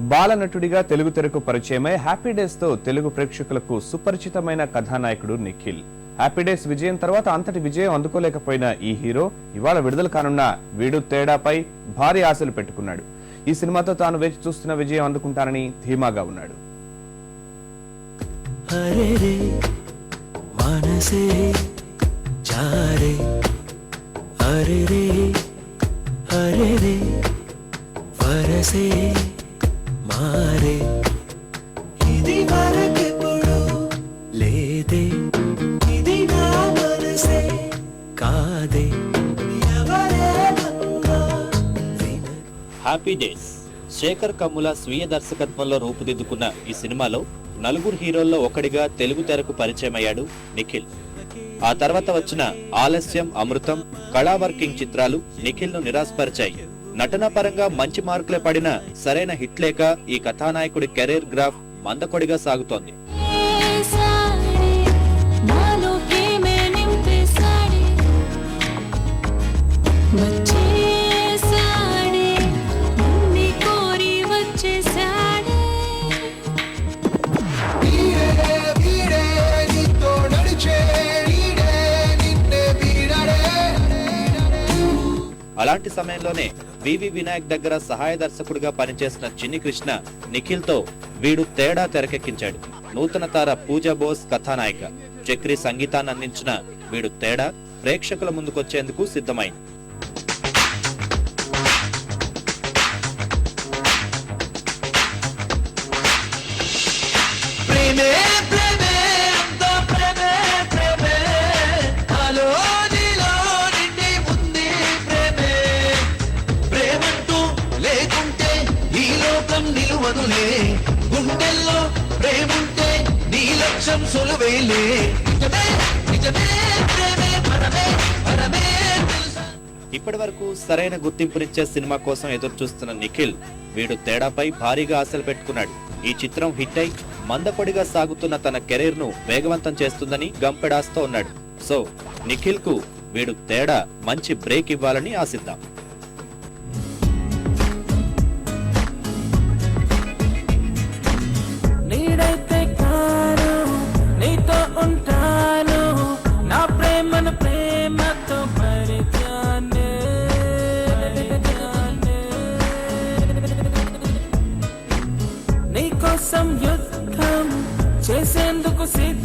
బాలనటుడిగా తెలుగు తెరకు పరిచయమై హ్యాపీ డేస్తో తెలుగు ప్రేక్షకులకు సుపరిచితమైన కథానాయకుడు నిఖిల్. హ్యాపీ డేస్ విజయం తర్వాత అంతటి విజయం అందుకోలేకపోయిన ఈ హీరో ఇవాళ విడుదల కానున్న వీడు తేడాపై భారీ ఆశలు పెట్టుకున్నాడు. ఈ సినిమాతో తాను వేచి చూస్తున్న విజయం అందుకుంటానని ధీమాగా ఉన్నాడు. అరే రే వరసే. మారే. ఇది వరకెప్పుడు లేదే. ఇది నా మనసే కాదే. Happy days. శేఖర్ కమ్ముల స్వీయ దర్శకత్వంలో రూపుదిద్దుకున్న ఈ సినిమాలో నలుగురు హీరోల్లో ఒకడిగా తెలుగు తెరకు పరిచయమయ్యాడు నిఖిల్. ఆ తర్వాత వచ్చిన ఆలస్యం అమృతం కళా వర్కింగ్ చిత్రాలు నిఖిల్ను నిరాశపరిచాయి. నటనా పరంగా మంచి మార్కులే పడిన సరైన హిట్ లేక ఈ కథానాయకుడి కెరీర్ గ్రాఫ్ మందకొడిగా సాగుతోంది. అలాంటి సమయంలోనే వివి వినాయక్ దగ్గర సహాయ దర్శకుడిగా పనిచేసిన చిన్ని కృష్ణ నిఖిల్తో వీడు తేడా తెరకెక్కించాడు. నూతన తార పూజా బోస్ కథానాయిక. చక్రి సంగీతాన్ని అందించిన వీడు తేడా ప్రేక్షకుల ముందుకొచ్చేందుకు సిద్ధమైంది. నిలువదులే గుండెల్లో ప్రేముంటే నీ లక్ష్యం సులువేలే. నిజమే నిజమే ప్రేమే పరమే పరమే ఇప్పటి వరకు సరైన గుర్తింపునిచ్చే సినిమా కోసం ఎదురు చూస్తున్న నిఖిల్ వీడు తేడాపై భారీగా ఆశలు పెట్టుకున్నాడు. ఈ చిత్రం హిట్ అయి మందపొడిగా సాగుతున్న తన కెరీర్ను వేగవంతం చేస్తుందని గంపెడాస్తో ఉన్నాడు. సో నిఖిల్కు వీడు తేడా మంచి బ్రేక్ ఇవ్వాలని ఆశిద్దాం. నీకోసం యుద్ధం చేసేందుకు సిద్ధం